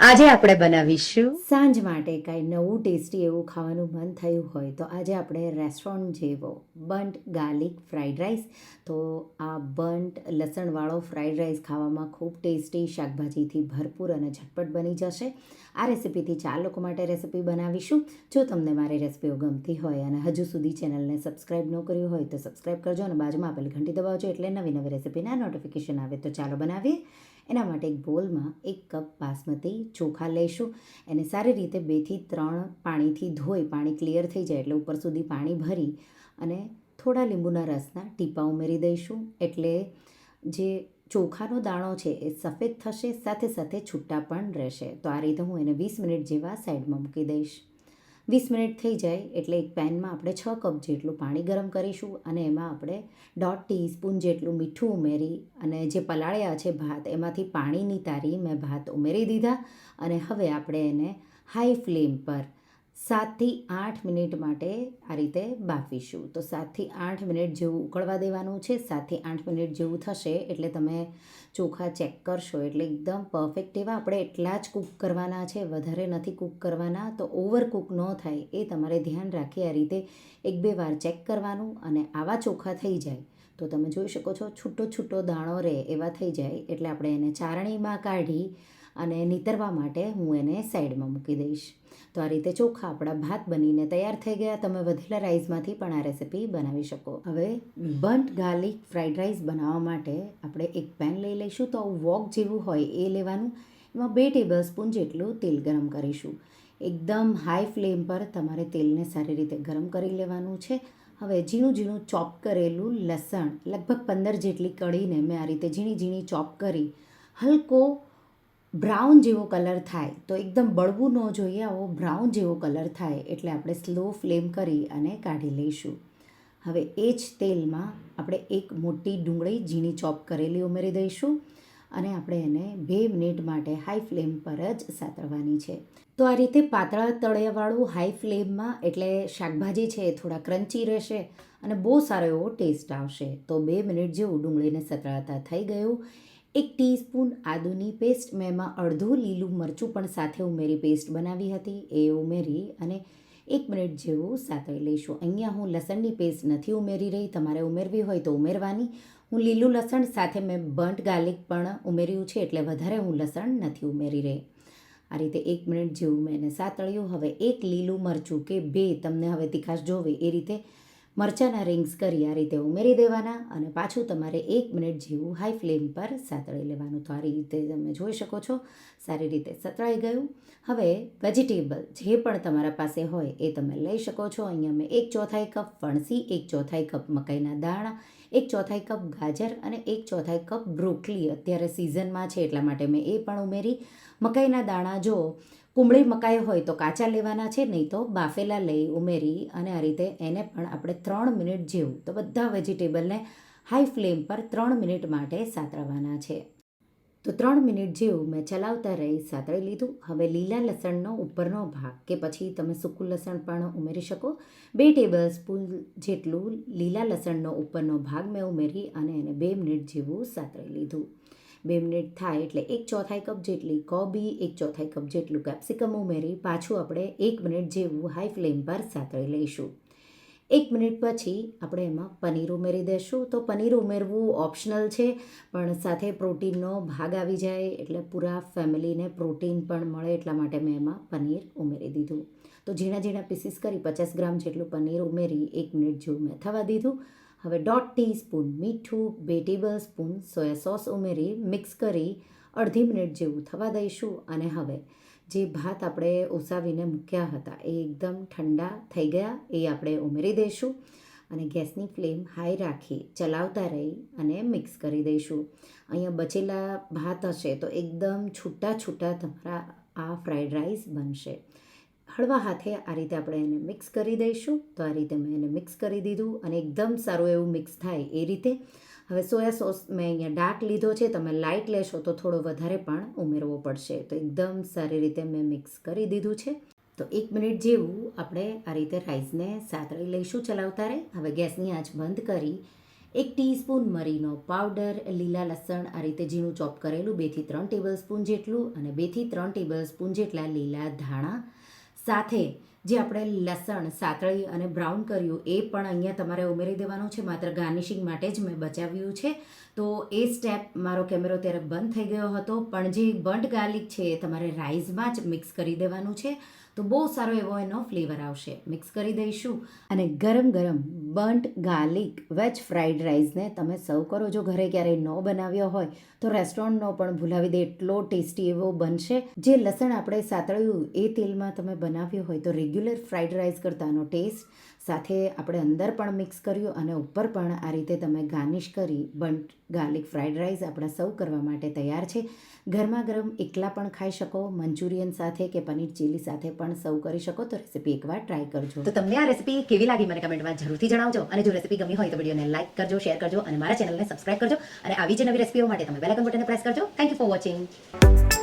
આજે આપણે બનાવીશું સાંજ માટે કાંઈ નવું ટેસ્ટી એવું ખાવાનું મન થયું હોય તો આજે આપણે રેસ્ટોરન્ટ જેવો બંટ ગાર્લિક ફ્રાઈડ રાઈસ. તો આ બંટ લસણવાળો ફ્રાઈડ રાઈસ ખાવામાં ખૂબ ટેસ્ટી, શાકભાજીથી ભરપૂર અને ઝટપટ બની જશે. આ રેસિપીથી ચાર લોકો માટે રેસિપી બનાવીશું. જો તમને મારી રેસિપીઓ ગમતી હોય અને હજુ સુધી ચેનલને સબસ્ક્રાઈબ ન કર્યું હોય તો સબસ્ક્રાઈબ કરજો અને બાજુમાં આપેલી ઘંટી દબાવજો એટલે નવી નવી રેસિપીના નોટિફિકેશન આવે. તો ચાલો બનાવીએ. એના માટે એક બોલમાં એક કપ બાસમતી ચોખા લઈશું એને સારી રીતે બેથી ત્રણ પાણીથી ધોઈ પાણી ક્લિયર થઈ જાય એટલે ઉપર સુધી પાણી ભરી અને થોડા લીંબુના રસના ટીપા ઉમેરી દઈશું. એટલે જે ચોખાનો દાણો છે એ સફેદ થશે, સાથે સાથે છૂટા પણ રહેશે. તો આ રીતે હું એને વીસ મિનિટ જેવા સાઈડમાં મૂકી દઈશ. વીસ મિનિટ થઈ જાય એટલે એક પેનમાં આપણે છ કપ જેટલું પાણી ગરમ કરીશું અને એમાં આપણે દોઢ ટીસ્પૂન જેટલું મીઠું ઉમેરી અને જે પલાળ્યા છે ભાત, એમાંથી પાણી તારી મેં ભાત ઉમેરી દીધા અને હવે આપણે એને હાઈ ફ્લેમ પર સાતથી આઠ મિનિટ માટે આ રીતે બાફીશું. તો સાતથી આઠ મિનિટ જેવું ઉકળવા દેવાનું છે. સાતથી આઠ મિનિટ જેવું થશે એટલે તમે ચોખા ચેક કરશો. એટલે એકદમ પરફેક્ટ એવા આપણે એટલા જ કૂક કરવાના છે. વધારે નથી કૂક કરવાના. તો ઓવર કૂક ન થાય એ તમારે ધ્યાન રાખી આ રીતે એક બે વાર ચેક કરવાનું અને આવા ચોખા થઈ જાય તો તમે જોઈ શકો છો છૂટો છૂટો દાણો રહે એવા થઈ જાય. એટલે આપણે એને ચારણીમાં કાઢી અને નીતરવા માટે હું એને સાઈડમાં મૂકી દઈશ. તો આ રીતે ચોખા આપણા ભાત બનીને તૈયાર થઈ ગયા. તમે વધેલા રાઈસમાંથી પણ આ રેસીપી બનાવી શકો. હવે બંટ ગાર્લિક ફ્રાઈડ રાઈસ બનાવવા માટે આપણે એક પેન લઈ લઈશું. તો વોક જેવું હોય એ લેવાનું. એમાં બે ટેબલ સ્પૂન જેટલું તેલ ગરમ કરીશું. એકદમ હાઈ ફ્લેમ પર તમારે તેલને સારી રીતે ગરમ કરી લેવાનું છે. હવે ઝીણું ઝીણું ચોપ કરેલું લસણ લગભગ પંદર જેટલી કળીને મેં આ રીતે ઝીણી ઝીણી ચોપ કરી. હલકો બ્રાઉન જેવો કલર થાય, તો એકદમ બળવું ન જોઈએ, આવો બ્રાઉન જેવો કલર થાય એટલે આપણે સ્લો ફ્લેમ કરી અને કાઢી લઈશું. હવે એ જ તેલમાં આપણે એક મોટી ડુંગળી ઝીણી ચોપ કરેલી ઉમેરી દઈશું અને આપણે એને બે મિનિટ માટે હાઈ ફ્લેમ પર જ સાતળવાની છે. તો આ રીતે પાતળા તળિયાવાળું હાઈ ફ્લેમમાં, એટલે શાકભાજી છે એ થોડા ક્રન્ચી રહેશે અને બહુ સારો એવો ટેસ્ટ આવશે. તો બે મિનિટ જેવું ડુંગળીને સતળાતા થઈ ગયું. એક ટીસ્પૂન આદુની પેસ્ટ મેં એમાં અડધું લીલું મરચું પણ સાથે ઉમેરી પેસ્ટ બનાવી હતી. એ ઉમેરી અને એક મિનિટ જેવું સાતળી લઈશું. અહીંયા હું લસણની પેસ્ટ નથી ઉમેરી રહી. તમારે ઉમેરવી હોય તો ઉમેરવાની. હું લીલું લસણ સાથે મેં બંટ ગાર્લિક પણ ઉમેર્યું છે એટલે વધારે હું લસણ નથી ઉમેરી રહી. આ રીતે એક મિનિટ જેવું મેં એને સાતળ્યું. હવે એક લીલું મરચું કે બે તમને હવે તીખાશ જોવે એ રીતે મરચાંના રિંગ્સ કરી આ રીતે ઉમેરી દેવાના અને પાછું તમારે એક મિનિટ જેવું હાઈ ફ્લેમ પર સાતળી લેવાનું. તો આ રીતે તમે જોઈ શકો છો, સારી રીતે સતળાઈ ગયું. હવે વેજીટેબલ જે પણ તમારા પાસે હોય એ તમે લઈ શકો છો. અહીંયા મેં એક ચોથાઈ કપ ફણસી, એક ચોથાઈ કપ મકાઈના દાણા, એક ચોથાઈ કપ ગાજર અને એક ચોથાઈ કપ બ્રોકલી અત્યારે સિઝનમાં છે એટલા માટે મેં એ પણ ઉમેરી. મકાઈના દાણા જો કુમળી મકાઈ હોય તો કાચા લેવાના છે, નહીં તો બાફેલા લઈ ઉમેરી અને આ રીતે એને પણ આપણે ત્રણ મિનિટ જેવું, તો બધા વેજીટેબલને હાઈ ફ્લેમ પર ત્રણ મિનિટ માટે સાતળવાના છે. તો ત્રણ મિનિટ જેવું મેં ચલાવતા રહી સાતળી લીધું. હવે લીલા લસણનો ઉપરનો ભાગ કે પછી તમે સૂકું લસણ પણ ઉમેરી શકો. બે ટેબલ સ્પૂન જેટલું લીલા લસણનો ઉપરનો ભાગ મેં ઉમેરી અને એને બે મિનિટ જેવું સાતળી લીધું. બે મિનિટ થાય એટલે એક ચોથાઈ કપ જેટલી કોબી, એક ચોથાઈ કપ જેટલું કેપ્સિકમ ઉમેરી પાછું આપણે એક મિનિટ જેવું હાઈ ફ્લેમ પર સાતળી લઈશું. એક મિનિટ પછી આપણે એમાં પનીર ઉમેરી દઈશું તો પનીર ઉમેરવું ઓપ્શનલ છે, પણ સાથે પ્રોટીનનો ભાગ આવી જાય એટલે પૂરા ફેમિલીને પ્રોટીન પણ મળે એટલા માટે મેં એમાં પનીર ઉમેરી દીધું. તો ઝીણા ઝીણા પીસીસ કરી, પચાસ ગ્રામ જેટલું પનીર ઉમેરી એક મિનિટ જેવું મેં થવા દીધું. હવે દોઢ ટીસ્પૂન મીઠું, બે ટેબલ સ્પૂન સોયા સોસ ઉમેરી, મિક્સ કરી અડધી મિનિટ જેવું થવા દઈશું. અને હવે જે ભાત આપણે ઉસાવીને મૂક્યા હતા એ એકદમ ઠંડા થઈ ગયા, એ આપણે ઉમેરી દઈશું. અને ગેસની ફ્લેમ હાઈ રાખી, ચલાવતા રહી અને મિક્સ કરી દઈશું. અહીંયા બચેલા ભાત હશે તો એકદમ છૂટા છૂટા તમારા આ ફ્રાઈડ રાઈસ બનશે. હળવા હાથે આ રીતે આપણે એને મિક્સ કરી દઈશું. તો આ રીતે મેં એને મિક્સ કરી દીધું અને એકદમ સારું એવું મિક્સ થાય એ રીતે. હવે સોયા સોસ મેં અહીંયા ડાર્ક લીધો છે. તમે લાઇટ લેશો તો થોડો વધારે પણ ઉમેરવો પડશે. તો એકદમ સારી રીતે મેં મિક્સ કરી દીધું છે. તો એક મિનિટ જેવું આપણે આ રીતે રાઈસને સાતળી લઈશું ચલાવતા રહે. હવે ગેસની આંચ બંધ કરી એક ટીસ્પૂન મરીનો પાવડર લીલા લસણ, આ રીતે ઝીણું ચોપ કરેલું બેથી ત્રણ ટેબલ સ્પૂન જેટલું અને બેથી ત્રણ ટેબલ સ્પૂન જેટલા લીલા ધાણા સાથે જે આપણે લસણ, સાતળી અને બ્રાઉન કર્યું, એ પણ અહીંયા તમારે ઉમેરી દેવાનું છે. માત્ર ગાર્નિશિંગ માટે જ મેં બચાવ્યું છે. તો એ સ્ટેપ મારો કેમેરો ત્યારે બંધ થઈ ગયો હતો. પણ જે બંટ ગાર્લિક છે એ તમારે રાઈસમાં જ મિક્સ કરી દેવાનું છે. તો બહુ સારો એવો એનો ફ્લેવર આવશે. મિક્સ કરી દઈશું. અને ગરમ ગરમ બંટ ગાર્લિક વેજ ફ્રાઈડ રાઈસને તમે સર્વ કરો. જો ઘરે ક્યારેય ન બનાવ્યો હોય તો રેસ્ટોરન્ટનો પણ ભૂલાવી દે. એટલો ટેસ્ટી એવો બનશે. જે લસણ આપણે સાતળ્યું એ તેલમાં તમે બનાવ્યો હોય તો રેગ્યુલર ફ્રાઈડ રાઈસ કરતાનો ટેસ્ટ સાથે આપણે અંદર પણ મિક્સ કર્યું અને ઉપર પણ આ રીતે તમે ગાર્નિશ કરી બન્ટ ગાર્લિક ફ્રાઈડ રાઈસ આપણા સર્વ કરવા માટે તૈયાર છે. ગરમા ગરમ એકલા પણ ખાઈ શકો, મંચુરિયન સાથે કે પનીર ચીલી સાથે પણ સર્વ કરી શકો, તો રેસીપી એકવાર ટ્રાય કરજો. તો તમને આ રેસીપી કેવી લાગી મને કમેન્ટમાં જરૂરથી જણાવજો. અને જો રેસીપી ગમી હોય તો વિડીયોને લાઈક કરજો શેર કરજો અને મારા ચેનલને સબસ્ક્રાઇબ કરજો. અને આવી જ નવી રેસીપીઓ માટે તમે બેલ આઇકન બટનને પ્રેસ કરજો. Thank you for watching